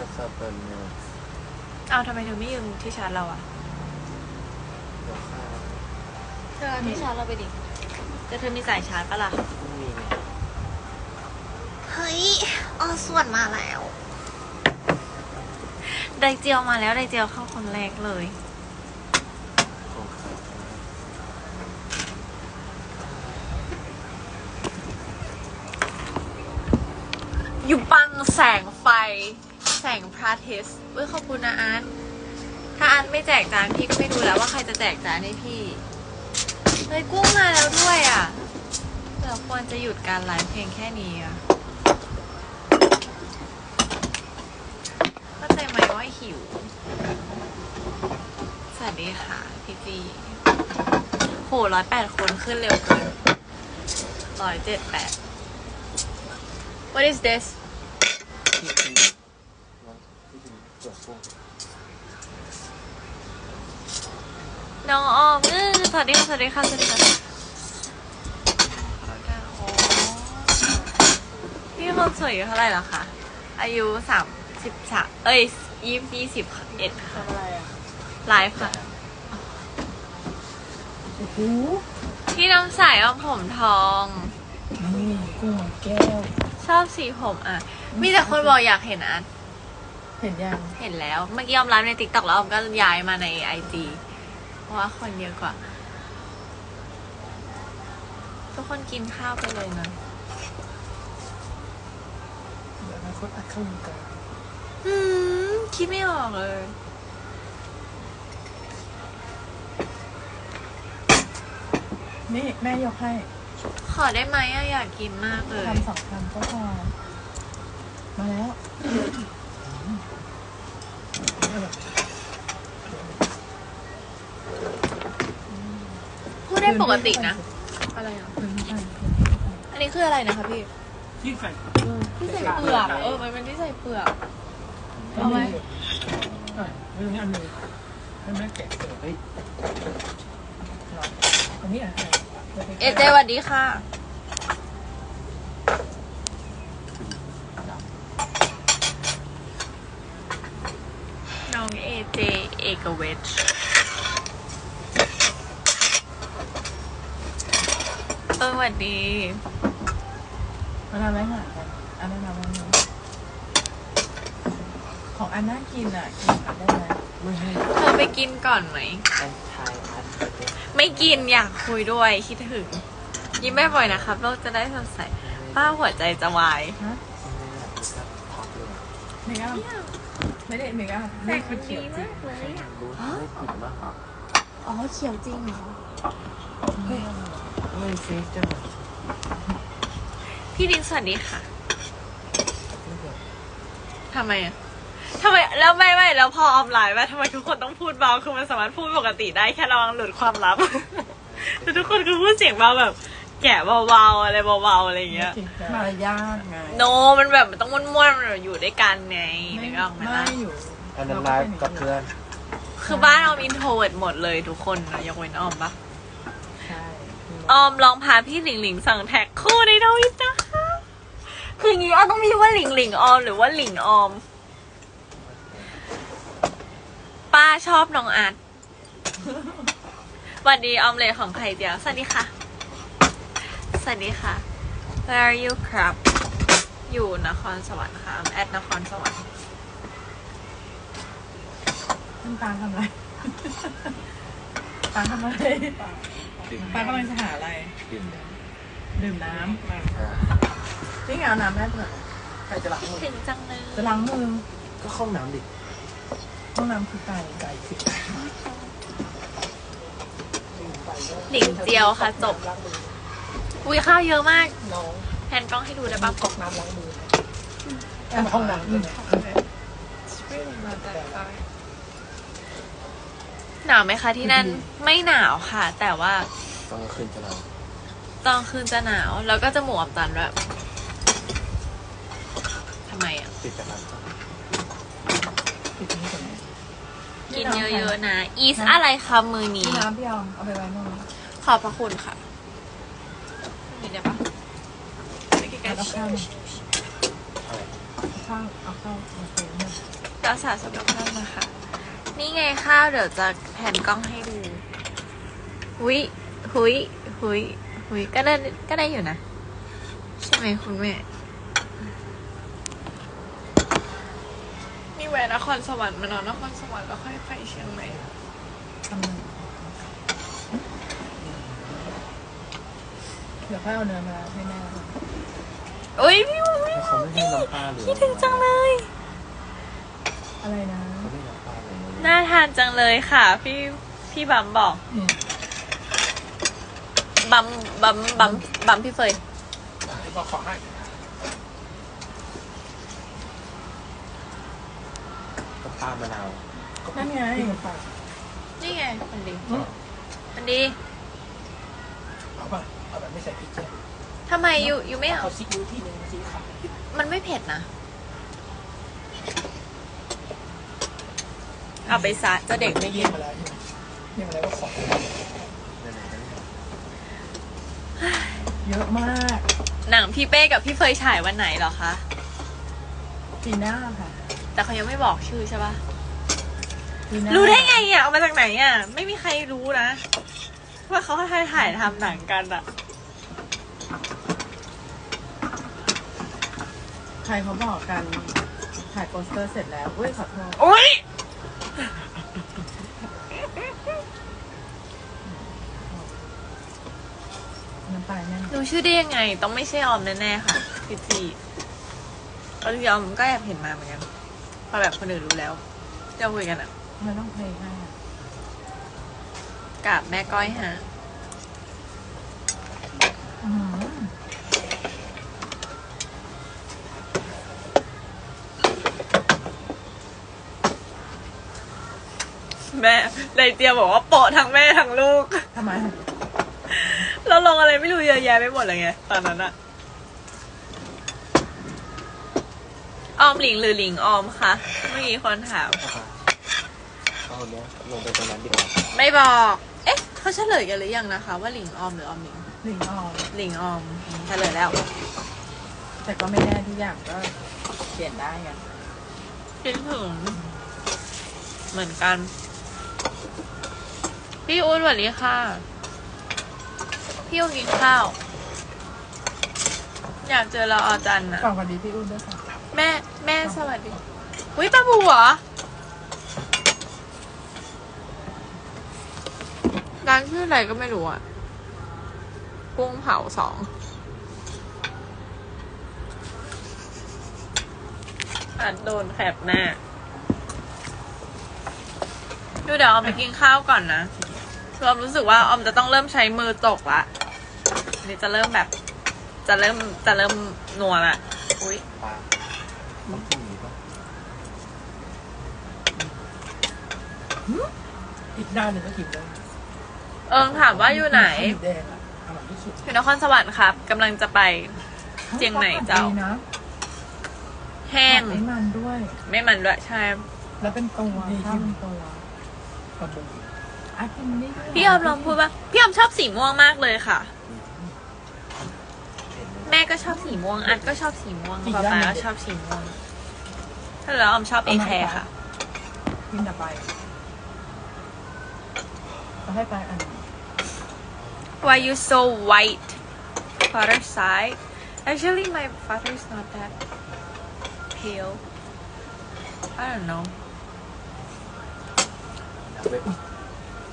จะสับเป็นเนี่ยเอาทำไมเธอไม่ยืมที่ชาร์จเราอะเดี๋ยวข้าวเธอเอาที่ชาร์จเราไปดิแต่เธอมีสายชาร์จปะล่ะ ไม่มีไงเฮ้ยออส่วนมาแล้ว ไดเจียวมาแล้วไดเจียวเข้าคนแรกเลย ของใครอยู่ปังแสงไฟ แสงพระอาทิตย์เว้ยขอบคุณนะอาร์ตถ้าอาร์ตไม่แจกจานพี่ก็ไม่รู้แล้วว่าใครจะแจกจานให้พี่เฮ้ยกุ้งมาแล้วด้วยอะเราควรจะหยุดการไลฟ์เพลงแค่นี้อะเข้าใจไหมว่าหิว สวัสดีค่ะพี่จีโหร้อยแปดคนขึ้นเร็วเกินร้อยเจ็ดแปด What is this พี่พีน้องพี่พีเปิดฟุ้ง น้องออมเออสวัสดีค่ะสวัสดีค่ะสวัสดีค่ะโอ้พี่คนสวยอยู่เท่าไหร่แล้วคะอายุสามสิบสามเอ้ยยี่ยี่สิบเอ็ดค่ะทำอะไรอะไลฟ์ค่ะโอ้โหพี่น้ำใสออมผมทอง นี่กุ้งแก้ว ชอบสีผมอะ มีแต่คนบอกอยากเห็นอัน เห็นยัง เห็นแล้ว เมื่อกี้ออมไลฟ์ในติ๊กต็อกแล้วออมก็ย้ายมาในไอจีเพ ราะว่าคนเยอะกว่า ทุกคนกินข้าวไปเลยนะเดี๋ยวอนาคตอัดเข้าวงการอืมคิดไม่ออกเลย นี่แม่ยกให้ขอได้ไหมอะอยากกินมากเลย ทำสองคำก็พอมาแล้ว ได้ปกตินะ อะไรอะเพิ่งไปอันนี้คืออะไรนะคะพี่ ที่ใส่ที่ใส่เปลือก เออ มันเป็นที่ใส่เปลือก เอาไหมอะเรื่องนี้อันหนึ่งให้แม่แกะเปิดเฮ้ยอันนี้อะไรเอเจสวัสดีค่ะน้องเอเจเอกเวชเออ สวัสดีมาทำอะไรหากันอันนั้นทำอะไรของอันน่ากินอะกินกันได้ไหมไม่ให้เธอไปกินก่อนไหมอันทายอันเปิดไม่กินอยากคุยด้วยคิดถึง ยิ้มไม่บ่อยๆนะครับโลกจะได้สดใสป้าหัวใจจะวายฮะไม่ได้แบบท็อปเลยเมก้าไม่ได้เมก้านี่คือเขียวจริงเลยอะรู้ไม่ผิดมากครับอ๋อเขียวจริงเหรอไม่เฟซจะแบบพี่ดินสวัสดีค่ะทำไมอะทำไมแล้วไม่ไม่แล้วพอออนไลน์ว่าทำไมทุกคนต้องพูดเบาคือมันสามารถพูดปกติได้แค่ระวังหลุดความลับ แต่ทุกคนคือพูดเสียงเบาแบบ แกะเบาๆอะไรเบาๆอะไรอย่างเงี้ย มารยาทไงโน มันแบบมันต้องม้วนๆมันแบบอยู่ด้วยกันไงนึกออกไหมไม่ล่ะอยู่อันนั้นไลฟ์กับเพื่อน คือบ้านออมอินโทรเวิร์ดหมดเลยทุกคนนะยกเว้นออมปะใช่ ออมลองพาพี่หลิงหลิงสั่งแท็กคู่ในทวิตนะคะคืออย่างงี้ออต้องมีว่าหลิงหลิงออมหรือว่าหลิงออม ป้าชอบน้องอาร์ตสวัสดีออมเลยของไข่เดียว สวัสดีค่ะ สวัสดีค่ะ Where are you ครับ อยู่นครสวรรค์ค่ะแอดนครสวรรค์น้ำตาลทำอะไรตาลทำอะไร ปากำลังจะหาอะไรกินดื่มน้อ่าำนี่ไงเอาน้ำแม่เผื่อใครจะรักมึงถึงจังเลยจะล้างมือก็เข้าน้ำดิห้องน้ำคือไก่ไก่สิหลิงเจียวค่ะจบอุ้ยข้าวเยอะมาก น้องแทนกล้องให้ดูได้ปะกอกน้ำล้างมือแอบห้องน้ำด้วยนะ หนาวไหมคะที่นั่น ไม่หนาวค่ะ แต่ว่าตอนกลางคืนจะนอนตอนคืนจะหนาว แล้วก็จะหมวกตันด้วยทำไมอะปิดจากนั้นปิดนี้ก่อนนะกินเยอะๆนะ อีสอะไรคะมือนี้นี่น้ำพี่เอาเอาไปไว้นู่นขอบพระคุณค่ะนี่ได้ปะไม่ใกล้เอาข้าวมาอะไรขข้าวเอาข้าวมาเติมเนี่ย รักษาสุขภาพนะคะ นี่ไงข้าวเดี๋ยวจะแผ่นกล้องให้ดูหุยหุยหุยหุยก็ได้ก็ได้อยู่นะ ใช่ไหมคุณแม่นี่แหวนนครสวรรค์มานอนนครสวรรค์แล้วค่อยไปเชียงใหม่ทำไงเดี๋ยวค่อยเอาเนื้อมาให้แม่ค่ะอุ้ยพี่วุ้ยแล้วเขาไม่ให้น้ำปลาเลยคิดถึงจังเลย อะไรนะเขาไม่ให้ น้ำปลาเลยน่าทานจังเลยค่ะ พี่พี่บัมบอกเนี่ยบัมบัมบัมบัมพี่เฟยก็ขอให้กับปลามะนาวนั่นไง นี่ไงมันดีมันดีเอาป่ะเอาแบบไม่ใส่พริกเจียวทำไมยูยูไม่เอาเอาซีอิ๊วที่หนึ่งซีอิ๊วขาวมันไม่เผ็ดนะ เอาไปซะเจะเด็กไม่เรีกิยนกมาแล้วใช่ไหมเรียกมาแล้วว่าขอนั่นแหละนั่นแหละเยอะมาก หนังพี่เป้กับพี่เฟยฉายวันไหนเหรอคะปีหน้าค่ะ แต่เขายังไม่บอกชื่อใช่ปะปีหน้ารู้ได้ไงอะเอามาจากไหนอะ ไม่มีใครรู้นะ ว่าเขาถ่ายถ่ายทำหนังกันอะใครเขาบอกกันถ่ายโปสเตอร์เสร็จแล้วอุ้ยขอโทษโอ๊ย น้ำปลาแน่นรู้ชื่อได้ยังไง ต้องไม่ใช่ออมแน่ๆค่ะพี่จีตอนที่ออมก็แอบเห็นมาเหมือนกันพอแบบคนอื่นรู้แล้วจะคุยกันอะมันต้องเพลงให้อะกับแม่ก้อยฮะอื้อหือแม่ไดเตียบอกว่าโปะทั้งแม่ทั้งลูกทำไม เราลงอะไรไม่รู้เยอะแยะไปหมดเลยไงตอนนั้นอะออมหลิงหรือหลิงออมคะเมื่อกี้คนถามเอาเนี้ยลงไปตรงนั้นดีกว่าไม่บอก เอ๊ะเขาเฉลยกันหรือยังนะคะ ว่าหลิงออมหรือออมหลิงหลิงออกหลิงออมเฉลยแล้ว แต่ก็ไม่แน่ทุกอย่างก็เปลี่ยนได้ไงคิดถึงเหมือนกัน พี่อุ้นสวัสดีค่ะ พี่อุ้นกินข้าว อยากเจอเราอาจารย์นะฝากวันดีพี่อุ้นด้วยค่ะแม่แม่สวัสดีอุ้ยป้าบูเหรอร้านชื่ออะไรก็ไม่รู้อะกุ้งเผาสองอาจโดนแคบหน้า ดูเดี๋ยวออมไปกินข้าวก่อนนะคือออมรู้สึกว่าออมจะต้องเริ่มใช้มือตกละ นี่จะเริ่มแบบ จะเริ่มจะเริ่มนัวละอุ้ยปลาต้องกินนี้ปะอีกด้านหนึ่งก็กินได้เอิงถามว่าอยู่ไหน ข้าวมูแดงอะอร่อยที่สุดอยู่นครสวรรค์ครับกำลังจะไป เจียงใหม่เจ้า ดีนะแห้ง ผัดไม่มันด้วย ไม่มันด้วยใช่ แล้วเป็นตัวข้าวเป็นตัวปลาบูอะกินนี่ยพี่ออมลองพูดว่า พี่ออมชอบสีม่วงมากเลยค่ะ แม่ก็ชอบสีม่วง อัดก็ชอบสีม่วงป๊าป๊าก็ชอบสีม่วงถ้าแล้วออมชอบเอแคร์ค่ะ กินแต่ไปเอาให้ไปอันหนึ่ง Why you so white father side Actually my father is not that pale I don't know เว็บ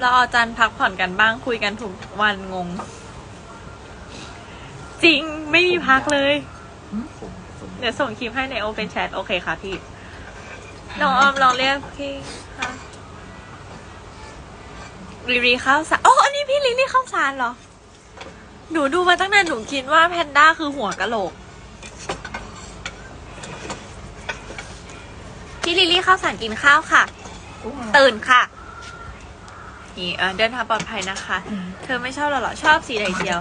เราเอาจันพักผ่อนกันบ้างคุยกันทุกวันงง จริงไม่มีพักเลย ผมผมเดี๋ยวส่งคลิปให้ใน Open Chat โอเคค่ะพี่น้องออมลองเรียกพี่ค่ะรีรีข้าวสารโอ้อันนี้พี่ลิลลี่ข้าวสารเหรอ หนูดูมาตั้งนานหนูคิดว่าแพนด้าคือหัวกะโหลก พี่ลิลลี่ข้าวสารกินข้าวค่ะกุ้งอะไรตื่นค่ะ นี่เออเดินทางปลอดภัยนะคะ เธอไม่ชอบเราเหรอ ชอบสีไหนเชียว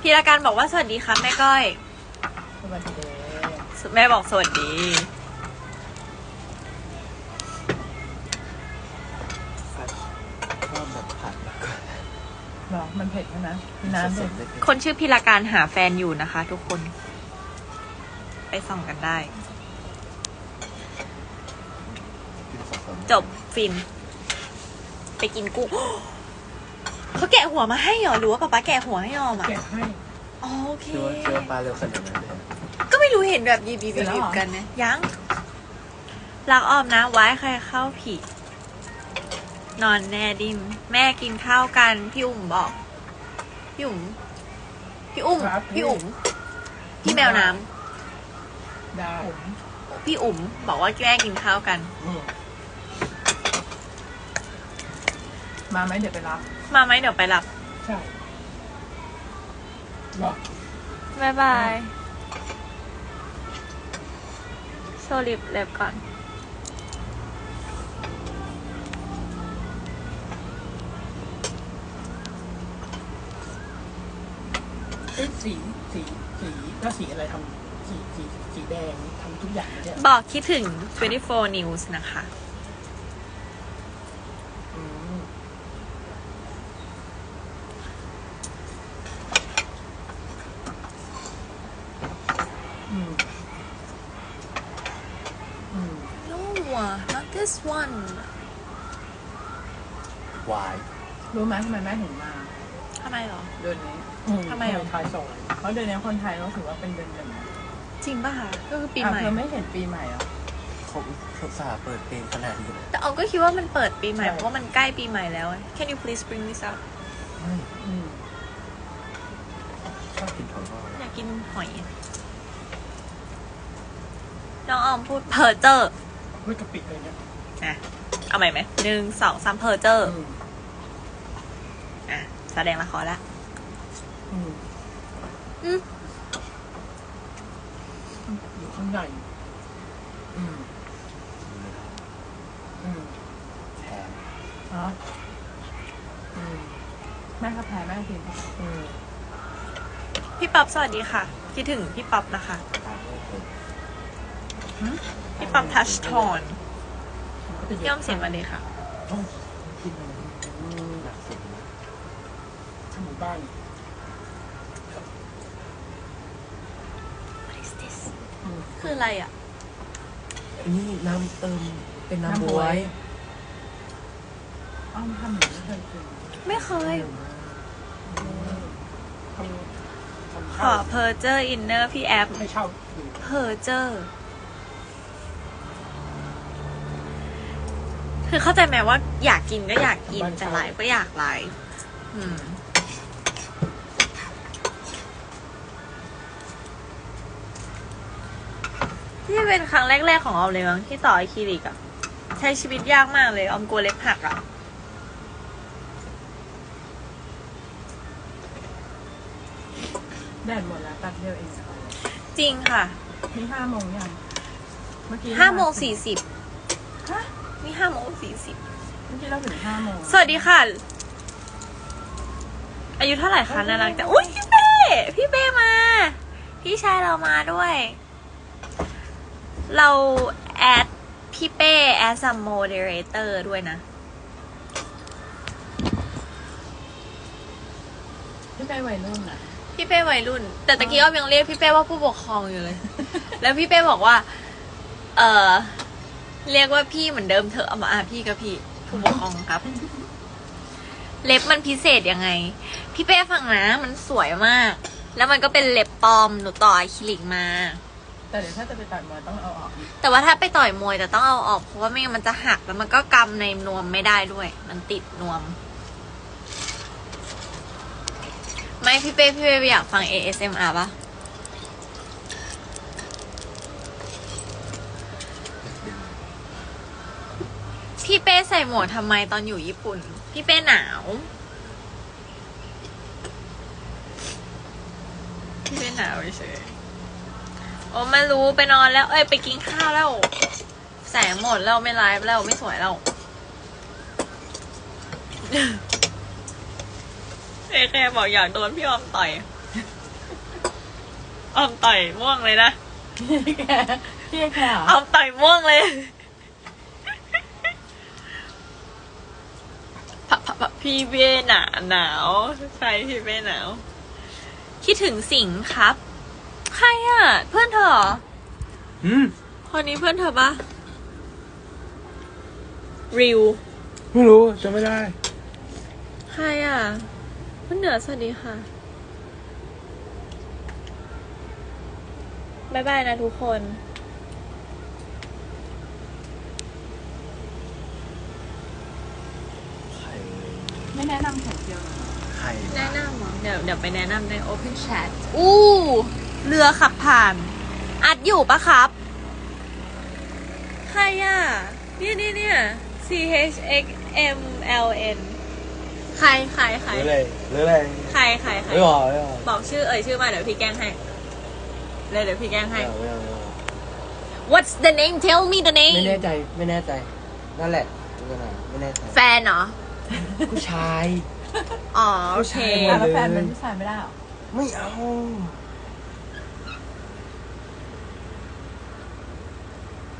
พีรการบอกว่าสวัสดีค่ะแม่ก้อย สวัสดีแม่บอกสวัสดี ชอบแบบผัดมากกว่าหรอมันเผ็ดนะน้ำเคนชื่อพีรการหาแฟนอยู่นะคะ ทุกคน ไปส่องกันได้ จบฟิน ไปกินกุ้ง เขาแกะหัวมาให้เหรอหรือว่าป๊าป๊าแกะหัวให้ออมอะแกะให้อ๋อโอเค คิดว่าคิดว่าปลาเร็วขนาดนั้นเลยก็ไม่รู้เห็นแบบยิบยิบยิบยิบกันนะยังรักออมนะไว้ใครเข้าผีนอนแน่ดิมแม่กินข้าวกัน พี่อุ๋มบอก พี่อุ๋มพี่อุ้มครับ พี่อุ๋มพี่แมวน้ได้ำพี่อุ๋มบอกว่าแม่กินข้าวกัน อืม มาไหมเดี๋ยวไปรับ มาไหมเดี๋ยวไปรับ ใช่บอกบายบายโชว์ลิปเล็บก่อน เอ้ยสีสีสีก็สีอะไรทำสีสีสีแดงทำทุกอย่างไม่ใช่เหรอบอกคิดถึง 24 News นะคะ อืมอืมอืม No not this one วายรู้ไหมทำไมแม่ถึงมาทำไมเหรอ เดือนนี้ทำไมอะไทยส่งเพราะเดือนนี้คนไทยเราถือว่าเป็นเดือนหนึ่งจริงป่ะคะก็คือปีอะใหม่เธอไม่เห็นปีใหม่เหรอะเขาเขาสาห์เปิดเพลงขนาดนี้ แต่ออมก็คิดว่ามันเปิดปีใหม่ใช่เพราะว่ามันใกล้ปีใหม่แล้ว Can you please bring this up อืมชอบกินของทอดอยากกินหอย น้องออมพูดเพอเจอร์เฮ้ยกะปิเลยเนี่ยอะเอาใหม่ไหมหนึ่งสองสามเพอเจอร์อืมอะแสดงละครละอืมอืมอยู่ข้างในอืมอืมแทนอ๋ออืมแม่ก็แพ้แม่กินอืมพี่ป๊อปสวัสดีค่ะ คิดถึงพี่ป๊อปนะคะต พี่ป๊อปทัชทอนมันก็จะเะย่อมเสียงมาเลยค่ะโอ้กินอะไรอืมหนักสุดนะหมู่บ้าน What is this อืมคืออะไรอะอันนี้น้ำเติมเป็นน้ำบวยอ้อมทำเหมือนไม่เคยกินไม่เคย ทำทำขข้าอวเพอเจอร์อินเนอร์พี่แอฟให้เช่าดูเพอเจอร์ คือเข้าใจไหมว่าอยากกินก็อยากกินแต่ไลฟ์ก็อยากไลฟ์อืมที่เป็นครั้งแรก ๆ ของออมเลยมั้งที่ต่อไอคลินิกอะใช้ชีวิตยากมากเลยออมกลัวเล็บหักอะแดดหมดแล้วแป๊บเดียวเองจริงค่ะ นี่ห้าโมงยังเมื่อกี้ห้าโมงสี่สิบฮะ นี่ห้าโมงสี่สิบเมื่อกี้เราถึงห้าโมงสวัสดีค่ะ อายุเท่าไหร่คะน่ารักจังอุ้ยพี่เป้พี่เป้มา พี่ชายเรามาด้วย เราแอดพี่เป้ as a moderator ด้วยนะ พี่ไปวัยรุ่นอะพี่เป้วัยรุ่น แต่ตะกี้อ้อมยังเรียกพี่เป้ว่าผู้ปกครองอยู่เลย แล้วพี่เป้บอกว่า เออ เรียกว่าพี่เหมือนเดิมเถอะเอามาอะพี่กับพี่ผู้ปกครองครับ เล็บมันพิเศษยังไง พี่เป้ฟังนะ มันสวยมาก แล้วมันก็เป็นเล็บปลอมหนูต่ออะคริลิกมา แต่เดี๋ยวถ้าจะไปตัดมวยต้องเอาออกอีกแต่ว่าถ้าไปต่อยมวยแต่ต้องเอาออกเพราะว่าไม่งั้นมันจะหักแล้วมันก็กำในนวมไม่ได้ด้วย มันติดนวม ไม่พี่เป้พี่เป้อยากฟัง ASMR ปะ พี่เป้ใส่หมวกทำไมตอนอยู่ญี่ปุ่น พี่เป้หนาว พี่เป้หนาวเฉยโอ้ไม่รู้ไปนอนแล้ว เอ้ยไปกินข้าวแล้ว แสงหมดแล้วไม่ไลฟ์แล้วไม่สวยแล้วเอแคบอกอยากโดนพี่ออมต่อยออมต่อยม่วงเลยนะพี่แกพี่แกเหรอออมต่อยม่วงเลย พะพะพะพี่เบ้หนาหนาวใช่พี่เบ้หนาว คิดถึงสิงห์ครับ ใครอะ เพื่อนเธอเหรออืมคนนี้เพื่อนเธอปะริว ไม่รู้จำไม่ได้ ใครอะคุณเหนือสวัสดีค่ะบายบายนะทุกคน ใคร ไม่แนะนำแขกเดียวนะใครแนะนำเหรอเดี๋ยวเดี๋ยวไปแนะนำใน Open Chat อู้เรือขับผ่าน อัดอยู่ปะครับใครอะเนี่ยเนี่ยเนี่ย C H X M L N ใครใครใครหรืออะไรหรืออะไรใครใครใครไม่บอกไม่บอกบอกชื่อเอ่ยชื่อมาเดี๋ยวพี่แกล้งให้เลยเดี๋ยวพี่แกล้งไม่ให้เอาไม่เอาไม่เอา What's the name Tell me the ไม่ name แน่ใจไม่แน่ใจ นั่นแหละไม่แน่ใจไม่แน่ใจแฟนเหรอ ผู้ชาย อ๋อโอเคผู้ชายหมอะดแล้วแฟนเป็นผู้ชายไม่ได้เหรอไม่เอา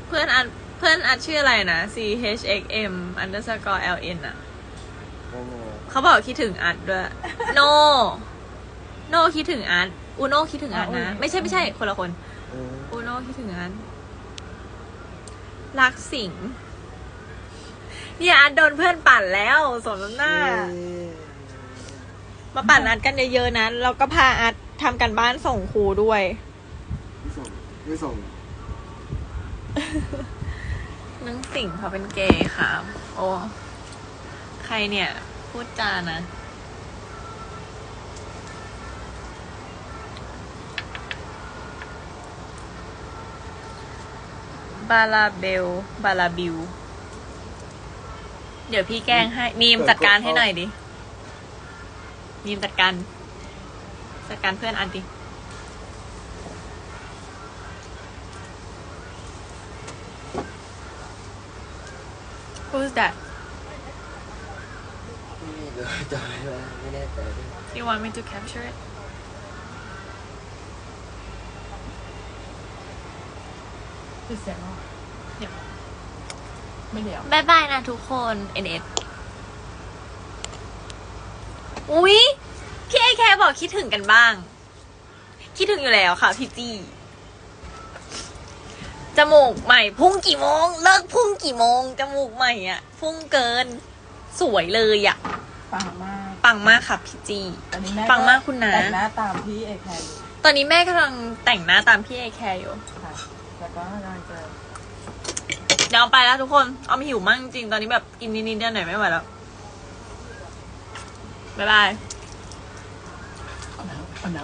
เพื่อนอันเพื่อนอัดชื่ออะไรนะ C H X M underscore L N อะไม่เอาเขาบอกคิดถึงอัดด้วย โน โนคิดถึงอัดอูโนคิดถึงอัดนะ ไม่ใช่ไม่ใช่คนละคนเอออูโนคิดถึงอัดรักสิงห์ เนี่ยอัดโดนเพื่อนปั่นแล้วสมน้ำหน้า มาปั่นอัดกันเยอะๆนะแล้วก็พาอัดทำกันบ้านส่งครูด้วย ไม่ส่งไม่ส่งนังสิงห์เขาเป็นเกย์ค่ะโอ้ ใครเนี่ย พูดจานะ บาลาเบล บาลาบิว เดี๋ยวพี่แกล้งให้มีมจัดการให้หน่อยดิมีมจัดการจัดการเพื่อนอันดิ Who's that ไม่รู้จำไม่ได้ไม่แน่ใจด้วย You want me to capture it ปิดเสียงเหรอเดี๋ยว ไม่เดี๋ยวบายบายนะทุกคน NS อุ๊ยพี่ไอแคร์บอกคิดถึงกันบ้าง คิดถึงอยู่แล้วค่ะพี่จี้จมูกใหม่พุ่งกี่โมง เลิกพุ่งกี่โมงจมูกใหม่อะพุ่งเกิน สวยเลยอะปังมาก ปังมากค่ะพี่จี้ตอนนี้แม่ปังมากคุณนะแต่งหน้าตามพี่เอกแคร์อยู่ตอนนี้แม่กำลังแต่งหน้าตามพี่ไอแคร์อยู่ค่ะแล้วก็กำลังจะ เดี๋ยวเอาไปแล้วทุกคนเอามาหิวมากจริงๆตอนนี้แบบกินนิดๆเดียวหน่อยไม่ไหวแล้วบ๊ายบาย